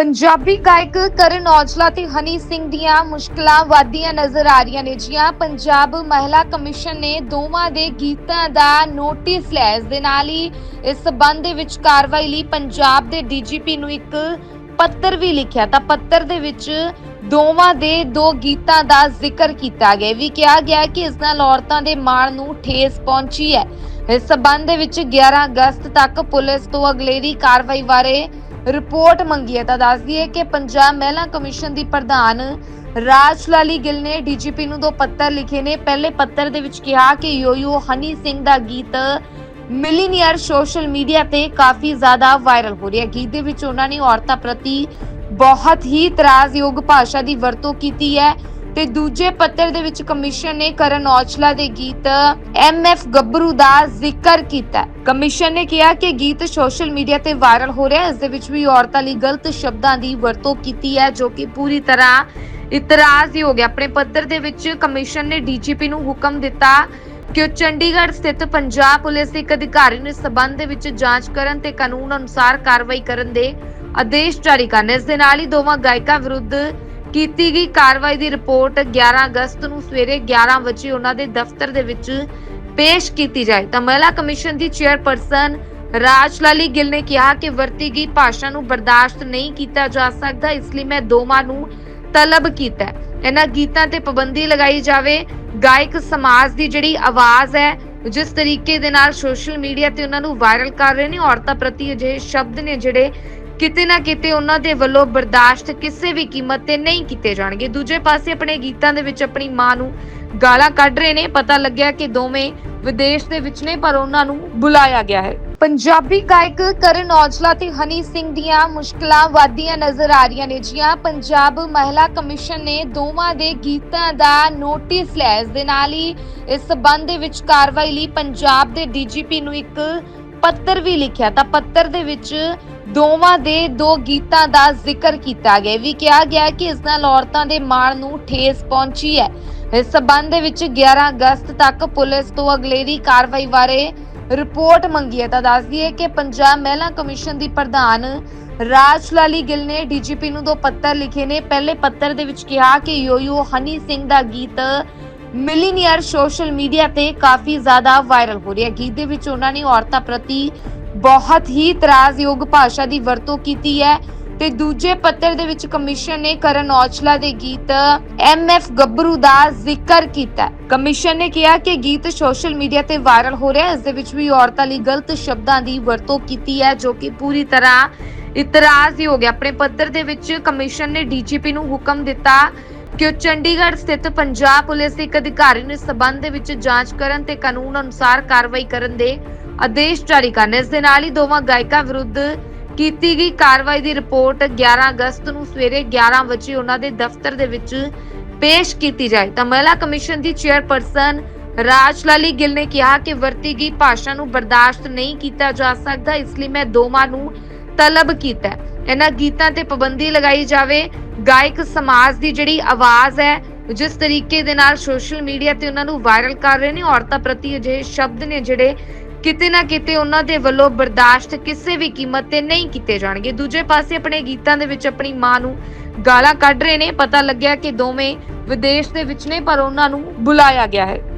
ਪੰਜਾਬੀ ਗਾਇਕ ਕਰਨ ਔਜਲਾ ਤੇ ਹਨੀ ਸਿੰਘ ਦੀਆਂ ਮੁਸ਼ਕਲਾਂ ਵਧਦੀਆਂ ਨਜ਼ਰ ਆ ਰਹੀਆਂ ਨੇ ਜੀਆਂ। ਪੰਜਾਬ ਮਹਿਲਾ ਕਮਿਸ਼ਨ ਨੇ ਦੋਵਾਂ ਦੇ ਗੀਤਾਂ ਦਾ ਨੋਟਿਸ ਲਿਆ। ਇਸ ਦੇ ਨਾਲ ਹੀ ਇਸ ਸਬੰਧ ਦੇ ਵਿੱਚ ਕਾਰਵਾਈ ਲਈ ਪੰਜਾਬ ਦੇ ਡੀਜੀਪੀ ਨੂੰ ਇੱਕ ਪੱਤਰ ਵੀ ਲਿਖਿਆ। ਤਾਂ ਪੱਤਰ ਦੇ ਵਿੱਚ ਦੋਵਾਂ ਦੇ ਦੋ ਗੀਤਾਂ ਦਾ ਜ਼ਿਕਰ ਕੀਤਾ ਗਿਆ। ਵੀ ਕਿਹਾ ਗਿਆ ਕਿ ਇਸ ਨਾਲ ਔਰਤਾਂ ਦੇ ਮਾਣ ਨੂੰ ਠੇਸ ਪਹੁੰਚੀ ਹੈ। ਇਸ ਸਬੰਧ ਦੇ ਵਿੱਚ 11 ਅਗਸਤ ਤੱਕ ਪੁਲਿਸ ਤੋਂ ਅਗਲੇਰੀ ਕਾਰਵਾਈ ਬਾਰੇ ਰਿਪੋਰਟ ਮੰਗੀ ਹੈ ਤਾਂ ਦੱਸਦੀ ਹੈ ਕਿ ਪੰਜਾਬ ਮਹਿਲਾ ਕਮਿਸ਼ਨ ਦੀ ਪ੍ਰਧਾਨ ਰਾਜ ਲਾਲੀ ਗਿੱਲ ਨੇ ਡੀਜੀਪੀ ਨੂੰ ਦੋ ਪੱਤਰ ਲਿਖੇ ਨੇ। ਪਹਿਲੇ ਪੱਤਰ ਦੇ ਵਿੱਚ ਕਿਹਾ ਕਿ ਯੋਯੋ ਹਨੀ ਸਿੰਘ ਦਾ ਗੀਤ ਮਿਲੀਨੀਅਰ ਸੋਸ਼ਲ ਮੀਡੀਆ ਤੇ ਕਾਫੀ ਜ਼ਿਆਦਾ ਵਾਇਰਲ ਹੋ ਰਿਹਾ ਗੀਤ ਦੇ ਵਿੱਚ ਉਹਨਾਂ ਨੇ ਔਰਤਾਂ ਪ੍ਰਤੀ ਬਹੁਤ ਹੀ ਤਰਾਜਯੋਗ ਭਾਸ਼ਾ ਦੀ ਵਰਤੋਂ ਕੀਤੀ ਹੈ। ਤੇ ਦੂਜੇ ਪੱਤਰ ਦੇ ਵਿੱਚ ਕਮਿਸ਼ਨ ਨੇ ਕਰਨ ਔਜਲਾ ਦੇ ਗੀਤ ਐਮ ਗੱਭਰੂ ਦਾ ਜ਼ਿਕਰ ਕੀਤਾ। ਕਮਿਸ਼ਨ ਨੇ ਕਿਹਾ ਕਿ ਗੀਤ ਸੋਸ਼ਲ ਮੀਡੀਆ ਤੇ ਵਾਇਰਲ ਹੋ ਰਿਹਾ ਹੈ। ਇਸ ਦੇ ਵਿੱਚ ਵੀ ਔਰਤਾਂ ਲਈ ਗਲਤ ਸ਼ਬਦਾਂ ਦੀ ਵਰਤੋਂ ਕੀਤੀ ਹੈ, ਜੋ ਕਿ ਪੂਰੀ ਤਰ੍ਹਾਂ ਇਤਰਾਜ਼ਯੋਗ ਹੈ ਆਪਣੇ ਪੱਤਰ ਦੇ ਵਿੱਚ ਕਮਿਸ਼ਨ ਨੇ ਡੀਜੀਪੀ ਨੂੰ ਹੁਕਮ ਦਿੱਤਾ ਕਿ ਉਹ ਚੰਡੀਗੜ੍ਹ ਸਥਿਤ ਪੰਜਾਬ ਪੁਲਿਸ ਦੇ ਇੱਕ ਅਧਿਕਾਰੀ ਨੂੰ ਇਸ ਸਬੰਧ ਦੇ ਵਿੱਚ ਜਾਂਚ ਕਰਨ ਤੇ ਕਾਨੂੰਨ ਅਨੁਸਾਰ ਕਾਰਵਾਈ ਕਰਨ ਦੇ ਆਦੇਸ਼ ਜਾਰੀ ਕਰਨ। ਇਸ ਦੇ ਨਾਲ ਹੀ ਦੋਵਾਂ ਗਾਇਕਾਂ ਵਿਰੁੱਧ ਕੀਤੀ ਗਈ ਕਾਰਵਾਈ ਦੀ ਰਿਪੋਰਟ 11 ਅਗਸਤ ਨੂੰ ਸਵੇਰੇ 11 ਵਜੇ ਉਹਨਾਂ ਦੇ ਦਫ਼ਤਰ ਦੇ ਵਿੱਚ ਪੇਸ਼ ਕੀਤੀ ਜਾਏ। ਤਾਂ ਮਹਿਲਾ ਕਮਿਸ਼ਨ ਦੀ ਚੇਅਰਪਰਸਨ ਰਾਜ ਗਿੱਲ ਨੇ ਕਿਹਾ ਕਿ ਵਰਤੀ ਗਈ ਭਾਸ਼ਾ ਨੂੰ ਬਰਦਾਸ਼ਤ ਨਹੀਂ ਕੀਤਾ ਜਾ ਸਕਦਾ, ਇਸ ਲਈ ਮੈਂ ਦੋਵਾਂ ਨੂੰ ਤਲਬ ਕੀਤਾ ਇਹਨਾਂ ਗੀਤਾਂ ਤੇ ਪਾਬੰਦੀ ਲਗਾਈ ਜਾਵੇ। ਗਾਇਕ ਸਮਾਜ ਦੀ ਜਿਹੜੀ ਆਵਾਜ਼ ਹੈ, ਜਿਸ ਤਰੀਕੇ ਦੇ ਨਾਲ ਸੋਸ਼ਲ ਮੀਡੀਆ ਤੇ ਉਹਨਾਂ ਨੂੰ ਵਾਇਰਲ ਕਰ ਰਹੇ ਨੇ, ਔਰਤਾਂ ਪ੍ਰਤੀ ਅਜਿਹੇ ਸ਼ਬਦ ਨੇ ਜਿਹੜੇ ਕਿਤੇ ਨਾ ਕਿਤੇ ਉਹਨਾਂ ਦੇ ਵੱਲੋਂ ਬਰਦਾਸ਼ਤ ਕਿਸੇ ਵੀ ਕੀਮਤ ਤੇ ਨਹੀਂ ਕੀਤੇ ਜਾਣਗੇ। ਦੂਜੇ ਪਾਸੇ ਆਪਣੇ ਗੀਤਾਂ ਦੇ ਵਿੱਚ ਆਪਣੀ ਮਾਂ ਨੂੰ ਗਾਲਾਂ ਕੱਢ ਰਹੇ ਨੇ। ਪਤਾ ਲੱਗਿਆ ਕਿ ਦੋਵੇਂ ਵਿਦੇਸ਼ ਦੇ ਵਿੱਚ ਨੇ, ਪਰ ਉਹਨਾਂ ਨੂੰ ਬੁਲਾਇਆ ਗਿਆ ਹੈ। ਪੰਜਾਬੀ ਗਾਇਕ ਕਰਨ ਔਜਲਾ ਤੇ ਹਨੀ ਸਿੰਘ ਦੀਆਂ ਮੁਸ਼ਕਲਾਂ ਵਧਦੀਆਂ ਨਜ਼ਰ ਆ ਰਹੀਆਂ ਨੇ। ਜੀਆਂ ਪੰਜਾਬ ਮਹਿਲਾ ਕਮਿਸ਼ਨ ਨੇ ਦੋਵਾਂ ਦੇ ਗੀਤਾਂ ਦਾ ਨੋਟਿਸ ਲਿਆ। ਇਸ ਦੇ ਨਾਲ ਹੀ ਇਸ ਸਬੰਧ ਦੇ ਵਿੱਚ ਕਾਰਵਾਈ ਲਈ ਪੰਜਾਬ ਦੇ ਡੀਜੀਪੀ ਨੂੰ ਇੱਕ ਪੱਤਰ ਵੀ ਲਿਖਿਆ। ਤਾਂ ਪੱਤਰ ਦੇ ਵਿੱਚ ਦੋਵਾਂ ਦੇ ਦੋ ਗੀਤਾਂ ਦਾ ਜ਼ਿਕਰ ਕੀਤਾ ਗਿਆ। ਵੀ ਕਿਹਾ ਗਿਆ ਕਿ ਇਸ ਨਾਲ ਔਰਤਾਂ ਦੇ ਮਾਣ ਨੂੰ ਠੇਸ ਪਹੁੰਚੀ ਹੈ। ਇਸ ਸਬੰਧ ਵਿੱਚ 11 ਅਗਸਤ ਤੱਕ ਪੁਲਿਸ ਤੋਂ ਅਗਲੇਰੀ ਕਾਰਵਾਈ ਬਾਰੇ ਰਿਪੋਰਟ ਮੰਗੀ ਹੈ। ਤਾਂ ਦੱਸਦੀ ਹੈ ਕਿ ਪੰਜਾਬ ਮਹਿਲਾ ਕਮਿਸ਼ਨ ਦੀ ਪ੍ਰਧਾਨ ਰਾਜ ਲਾਲੀ ਗਿੱਲ ਨੇ ਡੀਜੀਪੀ ਨੂੰ ਦੋ ਪੱਤਰ ਲਿਖੇ ਨੇ। ਪਹਿਲੇ ਪੱਤਰ ਦੇ ਵਿੱਚ ਕਿਹਾ ਕਿ ਯੋਯੋ ਹਨੀ ਸਿੰਘ ਦਾ ਗੀਤ ਮਿਲੀਨੀਅਰ ਸੋਸ਼ਲ ਮੀਡੀਆ ਤੇ ਕਾਫੀ ਜ਼ਿਆਦਾ ਵਾਇਰਲ ਹੋ ਰਿਹਾ ਗੀਤ ਦੇ ਵਿੱਚ ਉਹਨਾਂ ਨੇ ਔਰਤਾਂ ਪ੍ਰਤੀ ਬਹੁਤ ਹੀ ਇਤਰਾਜ਼ਯੋਗ ਭਾਸ਼ਾ ਦੀ ਵਰਤੋਂ ਕੀਤੀ ਹੈ ਤੇ ਦੂਜੇ ਪੱਤਰ ਦੇ ਵਿੱਚ ਕਮਿਸ਼ਨ ਨੇ ਕਰਨ ਔਜਲਾ ਦੇ ਗੀਤ ਐਮ ਐਫ ਦਾ ਜ਼ਿਕਰ ਕੀਤਾ ਕਮਿਸ਼ਨ ਨੇ ਕਿਹਾ ਕਿ ਗੀਤ ਸੋਸ਼ਲ ਮੀਡੀਆ ਤੇ ਵਾਇਰਲ ਹੋ ਰਿਹਾ ਹੈ। ਇਸ ਦੇ ਵਿੱਚ ਵੀ ਔਰਤਾਂ ਲਈ ਗਲਤ ਸ਼ਬਦਾਂ ਦੀ ਵਰਤੋਂ ਕੀਤੀ ਹੈ, ਜੋ ਕਿ ਪੂਰੀ ਤਰ੍ਹਾਂ ਇਤਰਾਜ਼ ਇਤਰਾਜ਼ਯੋਗ ਹੈ ਆਪਣੇ ਪੱਤਰ ਦੇ ਵਿੱਚ ਕਮਿਸ਼ਨ ਨੇ ਡੀਜੀਪੀ ਨੂੰ ਹੁਕਮ ਦਿੱਤਾ ਕਿ ਉਹ ਚੰਡੀਗੜ੍ਹ ਸਥਿਤ ਪੰਜਾਬ ਪੁਲਿਸ ਦੇ ਇੱਕ ਅਧਿਕਾਰੀ ਨੂੰ ਇਸ ਸਬੰਧ ਦੇ ਵਿੱਚ ਜਾਂਚ ਕਰਨ ਤੇ ਕਾਨੂੰਨ ਅਨੁਸਾਰ ਕਾਰਵਾਈ ਕਰਨ ਦੇ ਆਦੇਸ਼ ਜਾਰੀ ਕਰਨ ਇਸ ਦੇ ਨਾਲ ਹੀ ਦੋਵਾਂ ਗਾਇਕਾਂ ਵਿਰੁੱਧ ਕੀਤੀ ਗਈ ਕਾਰਵਾਈ ਦੀ ਰਿਪੋਰਟ 11 ਅਗਸਤ ਨੂੰ ਸਵੇਰੇ 11 ਵਜੇ ਉਹਨਾਂ ਦੇ ਦਫ਼ਤਰ ਦੇ ਵਿੱਚ ਪੇਸ਼ ਕੀਤੀ ਜਾਏ। ਤਾਂ ਮਹਿਲਾ ਕਮਿਸ਼ਨ ਦੀ ਚੇਅਰਪਰਸਨ ਰਾਜ ਲਾਲੀ ਗਿੱਲ ਨੇ ਕਿਹਾ ਕਿ ਵਰਤੀ ਗਈ ਭਾਸ਼ਾ ਨੂੰ ਬਰਦਾਸ਼ਤ ਨਹੀਂ ਕੀਤਾ ਜਾ ਸਕਦਾ। ਇਸ ਲਈ ਮੈਂ ਦੋਵਾਂ ਨੂੰ ਤਲਬ ਕੀਤਾ ਹੈ। ਇਹਨਾਂ ਗੀਤਾਂ ਤੇ ਪਾਬੰਦੀ ਲਗਾਈ ਜਾਵੇ। ਗਾਇਕ ਸਮਾਜ ਦੀ ਜਿਹੜੀ ਆਵਾਜ਼ ਹੈ, ਜਿਸ ਤਰੀਕੇ ਦੇ ਨਾਲ ਸੋਸ਼ਲ ਮੀਡੀਆ ਤੇ ਉਹਨਾਂ ਨੂੰ ਵਾਇਰਲ ਕਰ ਰਹੇ ਨੇ, ਔਰਤਾਂ ਪ੍ਰਤੀ ਅਜਿਹੇ ਸ਼ਬਦ ਨੇ ਜਿਹੜੇ ਕਿਤੇ ਨਾ ਕਿਤੇ ਉਹਨਾਂ ਦੇ ਵੱਲੋਂ ਬਰਦਾਸ਼ਤ ਕਿਸੇ ਵੀ ਕੀਮਤ ਤੇ ਨਹੀਂ ਕੀਤੇ ਜਾਣਗੇ। ਦੂਜੇ ਪਾਸੇ ਆਪਣੇ ਗੀਤਾਂ ਦੇ ਵਿੱਚ ਆਪਣੀ ਮਾਂ ਨੂੰ ਗਾਲਾਂ ਕੱਢ ਰਹੇ ਨੇ। ਪਤਾ ਲੱਗਿਆ ਕਿ ਦੋਵੇਂ ਵਿਦੇਸ਼ ਦੇ ਵਿੱਚ ਨੇ, ਪਰ ਉਹਨਾਂ ਨੂੰ ਬੁਲਾਇਆ ਗਿਆ ਹੈ।